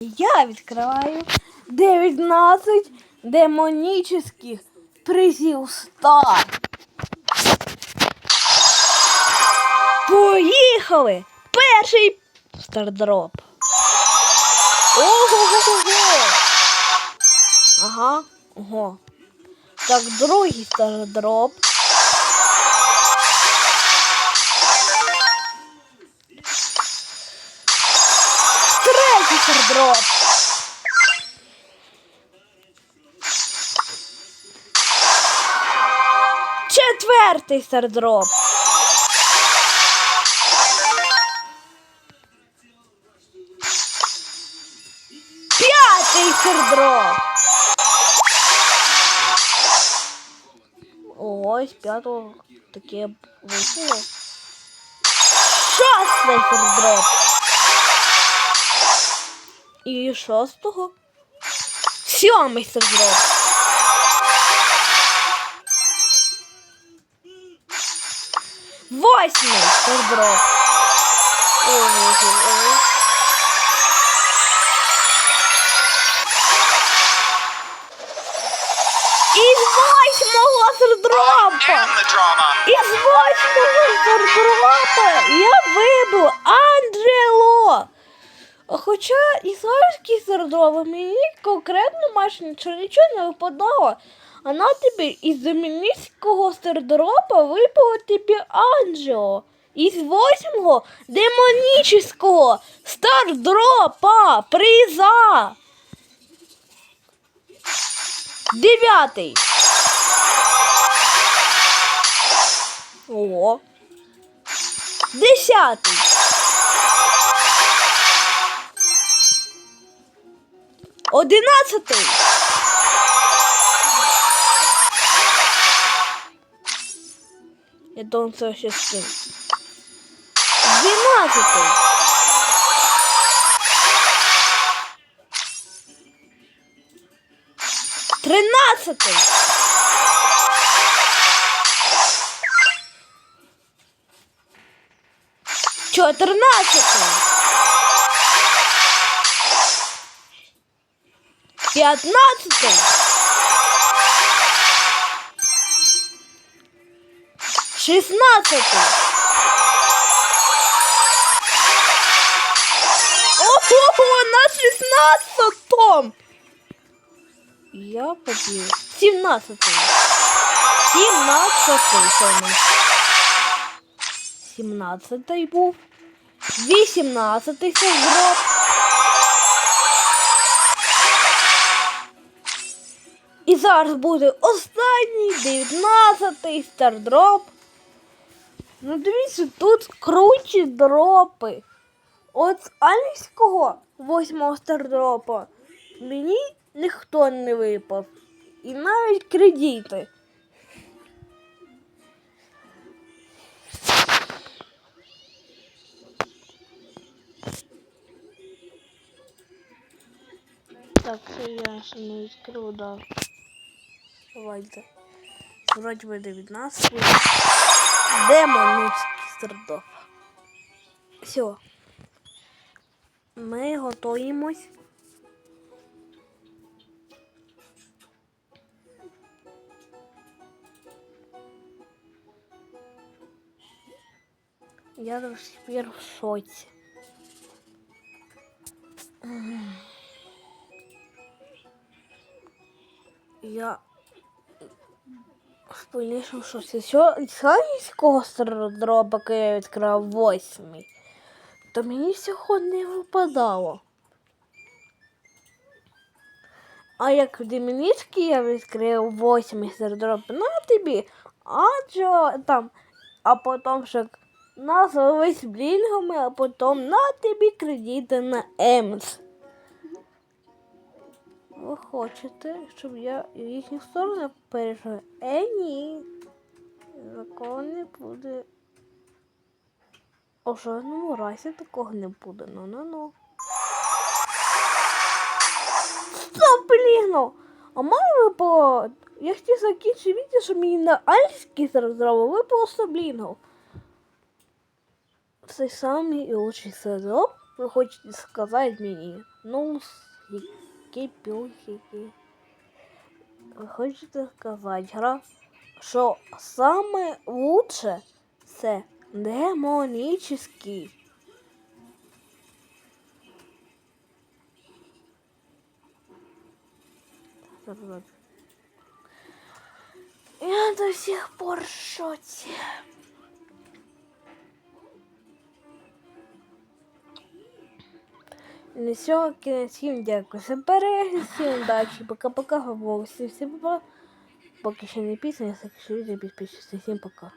Я відкриваю 19 демонічних призів стар. Поїхали! Перший стардроп. Ого-го-го! Ага, ого. Так, другий стардроп. Стардроп. Четвертий стардроп. П'ятий стардроп. Ось п'ятого таке вийшло. Шостий стардроп. І шостого. Сьомий стардроп. Восьмий стардроп. Ой-ой-ой. Із восьмого drama. Із восьмого стардропа я вибив Анджело. Хоча ізраїльські стардропи мені конкретно майже нічого нічого не випадало. А на тобі із домінійського стардропа випало тобі Анджело. Із восьмого демонічного стардропа приза. Дев'ятий. О. Десятий. Одинадцятий. Я думаю, це ще з ким. Дванадцятий. Тринадцятий. Чотирнадцятий. П'ятнадцятий. Шістнадцятий. Ого, на шістнадцятом. Я побіг. Сімнадцятий. Сімнадцятий це у нас. Сімнадцятий був. Зараз буде останній 19-й стардроп. Ну дивіться, тут кручі дропи. От з альського 8-го стардропа мені ніхто не випав. І навіть кредити. Так, це я ще не відкрив, да. Давайте. Вроді би 19. Демонівський стардоп. Все. Ми готуємось. Я до сих в шоці. Я повнішому шоці. Сьогоднішнього стардропа, який я відкрив восьмий, то мені всього не випадало. А як в Демініцький я відкрив восьмий стардроп на тобі, адже там, а потім ще назовись блінгами, а потім на тобі кредити на Емс. Ви хочете, щоб я в їхню сторону перейшов? Е, ні. Такого не буде. У жодному разі такого не буде. Ну ну ну. Стоп, блін! А має випало. Я хотів закінчити відео, що мені на альський зробив випало 100 блінгів. Цей самий і лучший сезон ви хочете сказати мені? Ну, які пюхики. Ви хочете сказати, гра, що саме лучше це демонічний. Я до сих пор в шоці. На все, кінець, всім дякую за перегляд, всім удачі, пока-пока, всім всім пока. Поки ще не пісня, якщо люди підпишіться, всім пока.